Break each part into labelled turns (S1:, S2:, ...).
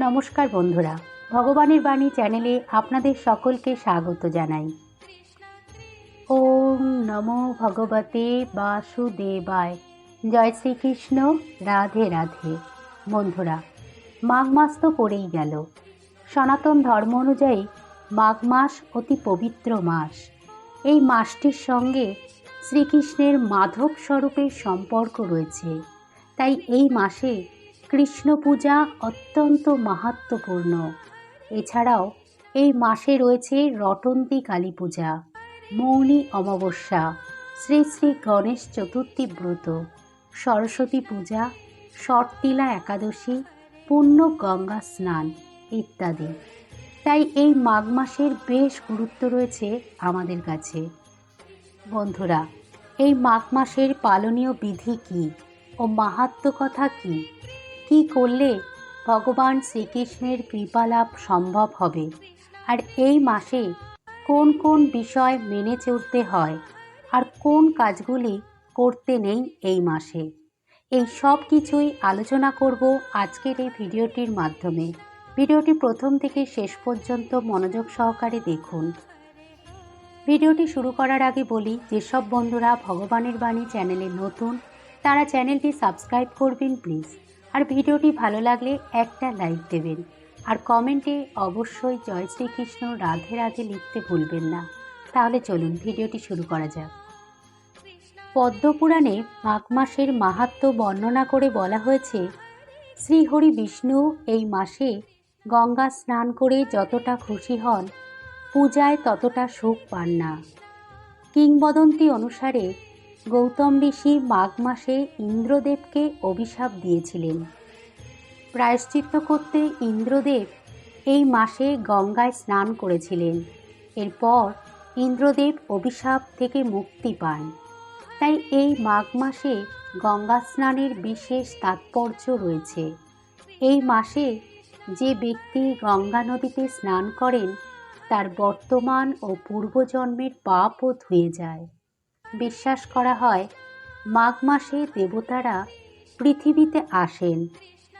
S1: নমস্কার বন্ধুরা। ভগবানের বাণী চ্যানেলে আপনাদের সকলকে স্বাগত জানাই। ওম নমো ভগবতে বাসুদেবায়। জয় শ্রীকৃষ্ণ। রাধে রাধে। বন্ধুরা, মাঘ মাস তো পড়েই গেল। সনাতন ধর্ম অনুযায়ী মাঘ মাস অতি পবিত্র মাস। এই মাসটির সঙ্গে শ্রীকৃষ্ণের মাধব স্বরূপের সম্পর্ক রয়েছে। তাই এই মাসে কৃষ্ণ পূজা অত্যন্ত মাহাত্মপূর্ণ এছাড়াও এই মাসে রয়েছে রটন্তী কালী পূজা, মৌনী অমাবস্যা, শ্রী শ্রী গণেশ চতুর্থী ব্রত, সরস্বতী পূজা শর্তিলা একাদশী পূর্ণ গঙ্গা স্নান ইত্যাদি। তাই এই মাঘ মাসের বেশ গুরুত্ব রয়েছে আমাদের কাছে। বন্ধুরা, এই মাঘ মাসের পালনীয় বিধি কী ও মাহাত্ম কথা কী? কী করলে ভগবান শ্রীকৃষ্ণের কৃপালাভ সম্ভব হবে? আর এই মাসে কোন কোন বিষয় মেনে চলতে হয়? আর কোন কাজগুলি করতে নেই এই মাসে? এই সব কিছুই আলোচনা করব আজকের এই ভিডিওটির মাধ্যমে। ভিডিওটি প্রথম থেকে শেষ পর্যন্ত মনোযোগ সহকারে দেখুন। ভিডিওটি শুরু করার আগে বলি, যেসব বন্ধুরা ভগবানের বাণী চ্যানেলে নতুন, তারা চ্যানেলটি সাবস্ক্রাইব করবেন প্লিজ। ভিডিওটি ভালো লাগলে একটা লাইক দেবেন। আর কমেন্টে অবশ্যই জয় শ্রীকৃষ্ণ, রাধে রাধে লিখতে ভুলবেন না। তাহলে চলুন ভিডিওটি শুরু করা যাক। পদ্মপুরাণে মাঘ মাসের মাহাত্ম্য বর্ণনা করে বলা হয়েছে, শ্রীহরি বিষ্ণু এই মাসে গঙ্গা স্নান করে যতটা খুশি হন, পূজায় ততটা সুখ পান না। কিংবদন্তি অনুসারে গৌতম ঋষি মাঘ মাসে ইন্দ্রদেবকে অভিশাপ দিয়েছিলেন। প্রায়শ্চিত্ত করতে ইন্দ্রদেব এই মাসে গঙ্গায় স্নান করেছিলেন। এরপর ইন্দ্রদেব অভিশাপ থেকে মুক্তি পান। তাই এই মাঘ মাসে গঙ্গা স্নানের বিশেষ তাৎপর্য রয়েছে। এই মাসে যে ব্যক্তি গঙ্গা নদীতে স্নান করেন, তার বর্তমান ও পূর্বজন্মের পাপও ধুয়ে যায়। বিশ্বাস করা হয়, মাঘ মাসে দেবতারা পৃথিবীতে আসেন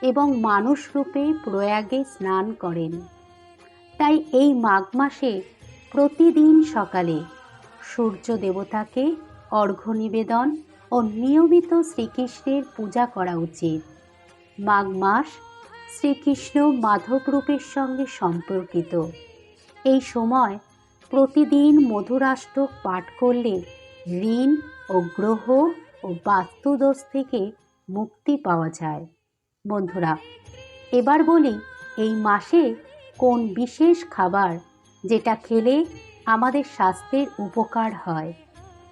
S1: এবং মানুষ রূপে প্রয়াগে স্নান করেন। তাই এই মাঘ মাসে প্রতিদিন সকালে সূর্য দেবতাকে অর্ঘ্য নিবেদন ও নিয়মিত শ্রীকৃষ্ণের পূজা করা উচিত। মাঘ মাস শ্রীকৃষ্ণ মাধব রূপের সঙ্গে সম্পর্কিত। এই সময় প্রতিদিন মধুরাষ্টক পাঠ করলে ঋণ ও গ্রহ ও বাস্তুদোষ থেকে মুক্তি পাওয়া যায়। বন্ধুরা, এবার বলি এই মাসে কোন বিশেষ খাবার যেটা খেলে আমাদের স্বাস্থ্যের উপকার হয়।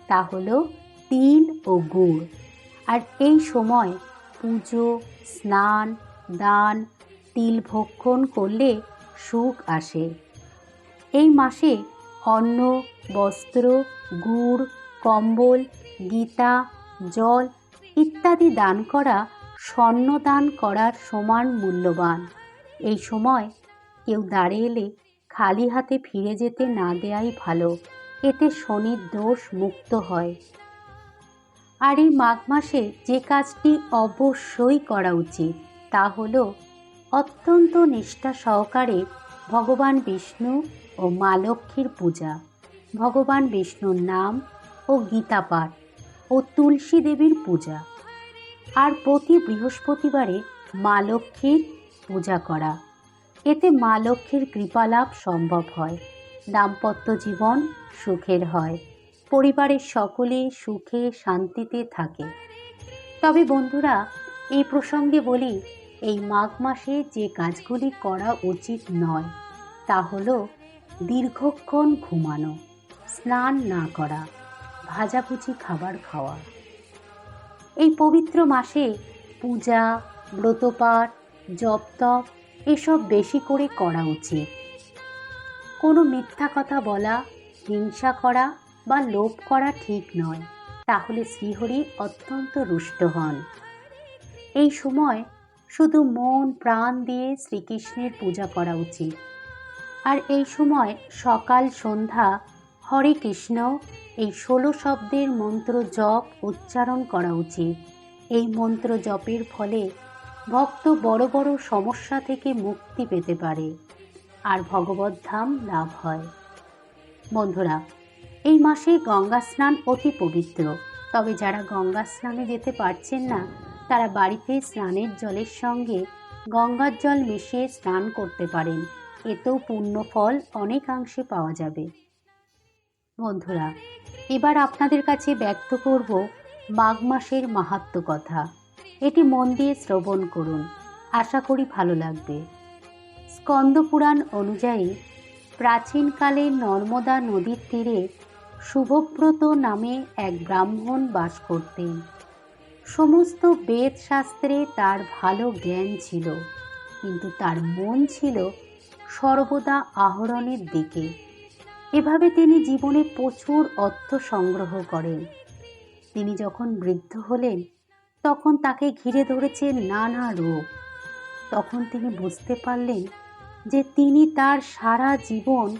S1: তা হলো তিল ও গুড়। আর এই সময় পুজো, স্নান, দান, তিল ভক্ষণ করলে সুখ আসে। এই মাসে অন্ন, বস্ত্র, গুড় কম্বল, গীতা, জল ইত্যাদি দান করা স্বর্ণ দান করার সমান মূল্যবান। এই সময় কেউ দাঁড়িয়ে এলে খালি হাতে ফিরে যেতে না দেয়াই ভালো। এতে শনির দোষ মুক্ত হয়। আর এই মাঘ মাসে যে কাজটি অবশ্যই করা উচিত, তা হল অত্যন্ত নিষ্ঠা সহকারে ভগবান বিষ্ণু ও মা লক্ষ্মীর পূজা। ভগবান বিষ্ণুর নাম ও গীতা পাঠ ও তুলসী দেবীর পূজা। আর প্রতি বৃহস্পতিবারে মা লক্ষ্মীর পূজা করা। এতে মা লক্ষ্মীর কৃপালাভ সম্ভব হয়, দাম্পত্য জীবন সুখের হয়, পরিবারের সকলে সুখে শান্তিতে থাকে। তবে বন্ধুরা, এই প্রসঙ্গে বলি, এই মাঘ মাসে যে কাজগুলি করা উচিত নয়, তা হলো দীর্ঘক্ষণ ঘুমানো, স্নান না করা। ভাজাভুজি খাবার খাওয়া। এই পবিত্র মাসে পূজা, ব্রতপাঠ, জপতপ এসব বেশি করে করা উচিত। কোনো মিথ্যা কথা বলা, হিংসা করা বা লোভ করা ঠিক নয়। তাহলে শ্রীহরি অত্যন্ত রুষ্ট হন। এই সময় শুধু মন, প্রাণ দিয়ে শ্রীকৃষ্ণের পূজা করা উচিত। আর এই সময় সকাল, সন্ধ্যা হরে কৃষ্ণ, এই ষোলো শব্দের মন্ত্র জপ উচ্চারণ করা উচিত। এই মন্ত্র জপের ফলে ভক্ত বড় বড় সমস্যা থেকে মুক্তি পেতে পারে আর ভগবত ধাম লাভ হয়। বন্ধুরা, এই মাসে গঙ্গা স্নান অতি পবিত্র। তবে যারা গঙ্গা স্নানে যেতে পারছেন না, তারা বাড়িতে স্নানের জলের সঙ্গে গঙ্গার জল মিশিয়ে স্নান করতে পারেন। এতেও পুণ্য ফল অনেকাংশে পাওয়া যাবে। বন্ধুরা, এবার আপনাদের কাছে ব্যক্ত করব মাঘ মাসের মাহাত্ম কথা। এটি মন দিয়ে শ্রবণ করুন, আশা করি ভালো লাগবে। স্কন্দপুরাণ অনুযায়ী, প্রাচীনকালে নর্মদা নদীর তীরে শুভব্রত নামে এক ব্রাহ্মণ বাস করতেন। সমস্ত বেদ শাস্ত্রে তার ভালো জ্ঞান ছিল, কিন্তু তার মন ছিল সর্বদা আহরণের দিকে। এভাবে তিনি জীবনে প্রচুর অর্থ সংগ্রহ করেন। তিনি যখন বৃদ্ধ হলেন, তখন তাকে ঘিরে ধরেছে নানা রোগ। তখন তিনি বুঝতে পারলেন যে তিনি তার সারা জীবন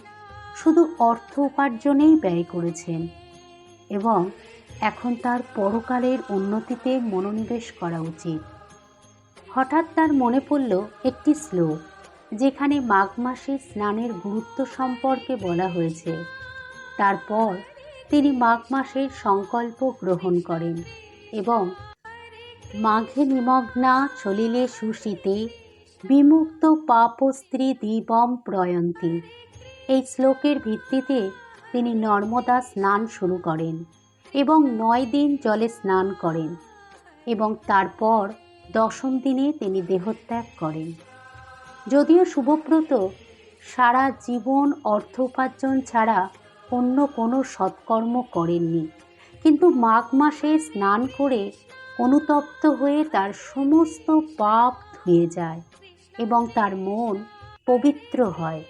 S1: শুধু অর্থ উপার্জনেই ব্যয় করেছেন এবং এখন তার পরকালের উন্নতিতে মনোনিবেশ করা উচিত। হঠাৎ তার মনে পড়ল একটি শ্লোক। যেখানে মাঘ মাসে স্নানের গুরুত্ব সম্পর্কে বলা হয়েছে। তারপর তিনি মাঘ মাসের সংকল্প গ্রহণ করেন এবং মাঘে নিমগ্না চলিলে সুশীতে বিমুক্ত পাপ স্ত্রী দিবম প্রয়ন্তী। এই শ্লোকের ভিত্তিতে তিনি নর্মদা স্নান শুরু করেন এবং নয় দিন জলে স্নান করেন এবং তারপর দশম দিনে তিনি দেহত্যাগ করেন। যদিও শুভব্রত সারা জীবন অর্থ উপার্জন ছাড়া অন্য কোনো সৎকর্ম করেননি, কিন্তু মাঘ মাসে স্নান করে অনুতপ্ত হয়ে তার সমস্ত পাপ ধুয়ে যায় এবং তার মন পবিত্র হয়,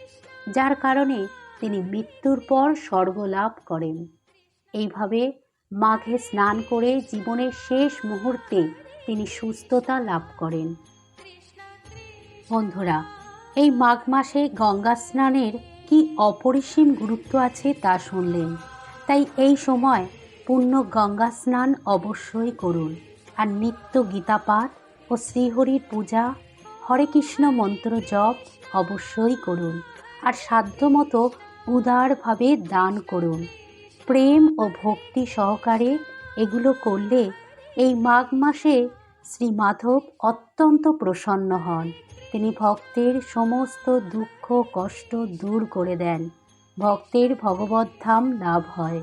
S1: যার কারণে তিনি মৃত্যুর পর স্বর্গ লাভ করেন। এইভাবে মাঘে স্নান করে জীবনের শেষ মুহূর্তে তিনি সুস্থতা লাভ করেন। বন্ধুরা, এই মাঘ মাসে গঙ্গা স্নানের কি অপরিসীম গুরুত্ব আছে তা শুনলেন। তাই এই সময় পূর্ণ গঙ্গা স্নান অবশ্যই করুন। আর নিত্য গীতাপাঠ ও শ্রীহরির পূজা, হরে কৃষ্ণ মন্ত্র জপ অবশ্যই করুন। আর সাধ্যমতো উদারভাবে দান করুন। প্রেম ও ভক্তি সহকারে এগুলো করলে এই মাঘ মাসে শ্রী মাধব অত্যন্ত প্রসন্ন হন। তিনি ভক্তের সমস্ত দুঃখ, কষ্ট দূর করে দেন। ভক্তের ভগবত ধাম লাভ হয়।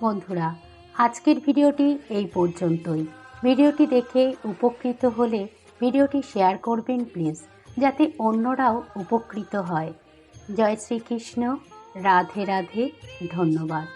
S1: বন্ধুরা, আজকের ভিডিওটি এই পর্যন্তই। ভিডিওটি দেখে উপকৃত হলে ভিডিওটি শেয়ার করবেন প্লিজ, যাতে অন্যরাও উপকৃত হয়। জয় শ্রীকৃষ্ণ। রাধে রাধে, ধন্যবাদ।